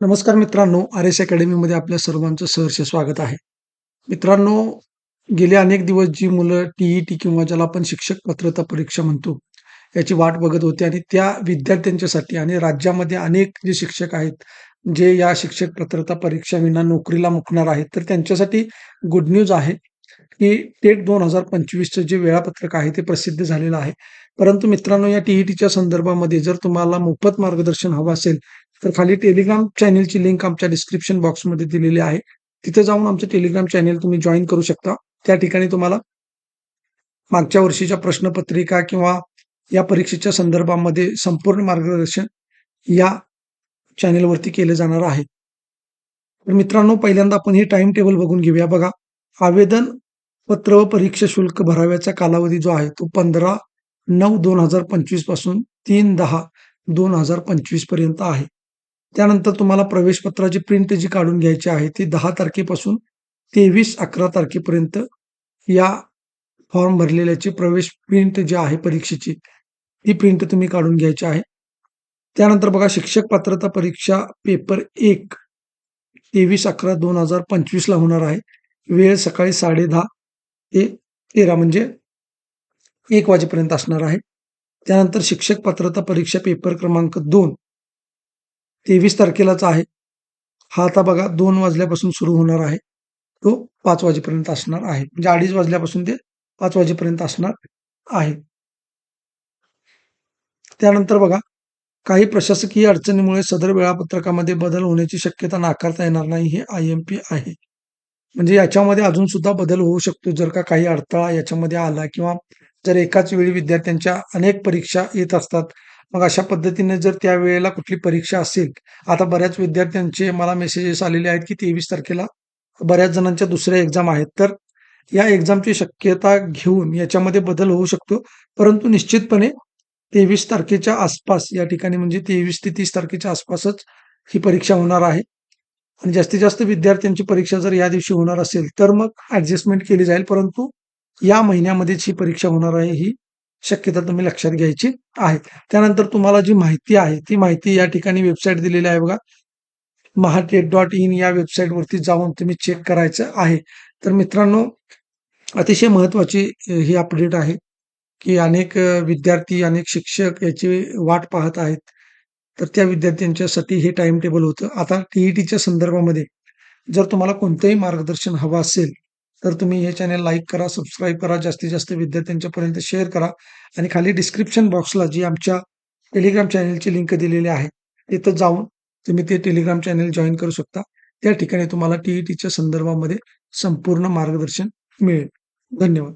नमस्कार मित्रांनो R S अकॅडमीमध्ये आपल्या सर्वांचं सहर्ष स्वागत आहे. मित्रांनो गेले अनेक दिवस जी मुलं टीईटी किंवा ज्याला आपण शिक्षक पात्रता परीक्षा म्हणतो याची वाट बघत होते आणि त्या विद्यार्थ्यांच्यासाठी आणि राज्यामध्ये अनेक जे शिक्षक आहेत जे या शिक्षक पात्रता परीक्षा विना नोकरीला मुकणार आहेत तर त्यांच्यासाठी गुड न्यूज आहे की टेट दोन हजार पंचवीसचं जे वेळापत्रक आहे ते प्रसिद्ध झालेलं आहे. परंतु मित्रांनो या टीईटीच्या संदर्भामध्ये जर तुम्हाला मोफत मार्गदर्शन हवं असेल तर खाली टेलिग्राम चॅनेलची लिंक आमच्या डिस्क्रिप्शन बॉक्समध्ये दिलेली आहे. तिथे जाऊन आमचं टेलिग्राम चॅनेल तुम्ही जॉईन करू शकता. त्या ठिकाणी तुम्हाला मागच्या वर्षीच्या प्रश्नपत्रिका किंवा या परीक्षेच्या संदर्भामध्ये संपूर्ण मार्गदर्शन या चॅनेलवरती केले जाणार आहे. तर मित्रांनो पहिल्यांदा आपण हे टाइम टेबल बघून घेऊया. बघा आवेदन पत्र व परीक्षा शुल्क भराव्याचा कालावधी जो आहे तो पंधरा नऊ दोन हजार पंचवीसपासून तीन दहा दोन हजार पंचवीसपर्यंत आहे. त्यानंतर तुम्हाला प्रवेशपत्राची प्रिंट जी काढून घ्यायची आहे ती दहा तारखेपासून तेवीस अकरा तारखेपर्यंत या फॉर्म भरलेल्याची प्रवेश प्रिंट जी आहे परीक्षेची ती प्रिंट तुम्ही काढून घ्यायची आहे. त्यानंतर बघा शिक्षक पात्रता परीक्षा पेपर एक तेवीस अकरा दोन हजार पंचवीसला होणार आहे. वेळ सकाळी साडे दहा ते तेरा म्हणजे एक वाजेपर्यंत असणार आहे. त्यानंतर शिक्षक पात्रता परीक्षा पेपर क्रमांक दोन तेवीस तारखेलाच आहे. हा आता बघा दोन वाजल्यापासून सुरू होणार आहे. तो पाच वाजेपर्यंत असणार आहे. म्हणजे अडीच वाजल्यापासून ते पाच वाजेपर्यंत असणार आहे. त्यानंतर बघा काही प्रशासकीय अडचणीमुळे सदर वेळापत्रकामध्ये बदल होण्याची शक्यता नाकारता येणार नाही हे आय एम पी आहे. म्हणजे याच्यामध्ये अजून सुद्धा बदल होऊ शकतो जर का काही अडथळा याच्यामध्ये आला किंवा जर एकाच वेळी विद्यार्थ्यांच्या अनेक परीक्षा येत असतात मग अशा पद्धतीने जर त्या वेळेला कुठली परीक्षा असेल आता बऱ्याच विद्यार्थ्यांचे मला मेसेजेस आलेले आहेत की तेवीस तारखेला बऱ्याच जणांच्या दुसऱ्या एक्झाम आहेत. तर या एक्झामची शक्यता घेऊन याच्यामध्ये बदल होऊ शकतो. परंतु निश्चितपणे तेवीस तारखेच्या आसपास या ठिकाणी म्हणजे तेवीस ते तीस तारखेच्या आसपासच ही परीक्षा होणार आहे. आणि जास्तीत जास्त विद्यार्थ्यांची परीक्षा जर या दिवशी होणार असेल तर मग ऍडजस्टमेंट केली जाईल. परंतु या महिन्यामध्येच ही परीक्षा होणार आहे ही शक्यता तुम्ही लक्षात घ्यायची आहे. त्यानंतर तुम्हाला जी माहिती आहे ती माहिती या ठिकाणी वेबसाईट दिलेली आहे बघा. महाटेट डॉट इन या वेबसाईटवरती जाऊन तुम्ही चेक करायचं आहे. तर मित्रांनो अतिशय महत्वाची ही अपडेट आहे की अनेक विद्यार्थी अनेक शिक्षक याची वाट पाहत आहेत. तर त्या विद्यार्थ्यांच्यासाठी हे टाइम टेबल होतं. आता टीईटीच्या संदर्भामध्ये जर तुम्हाला कोणतंही मार्गदर्शन हवं असेल तर तुम्ही हे चॅनल लाईक करा सबस्क्राईब करा जास्तीत जास्त विद्यार्थ्यांच्यापर्यंत शेअर करा. आणि खाली डिस्क्रिप्शन बॉक्सला जी आमच्या टेलिग्राम चॅनलची लिंक दिलेली आहे तिथं जाऊन तुम्ही ते टेलिग्राम चॅनल जॉईन करू शकता. त्या ठिकाणी तुम्हाला टीईटीच्या संदर्भामध्ये संपूर्ण मार्गदर्शन मिळेल. धन्यवाद.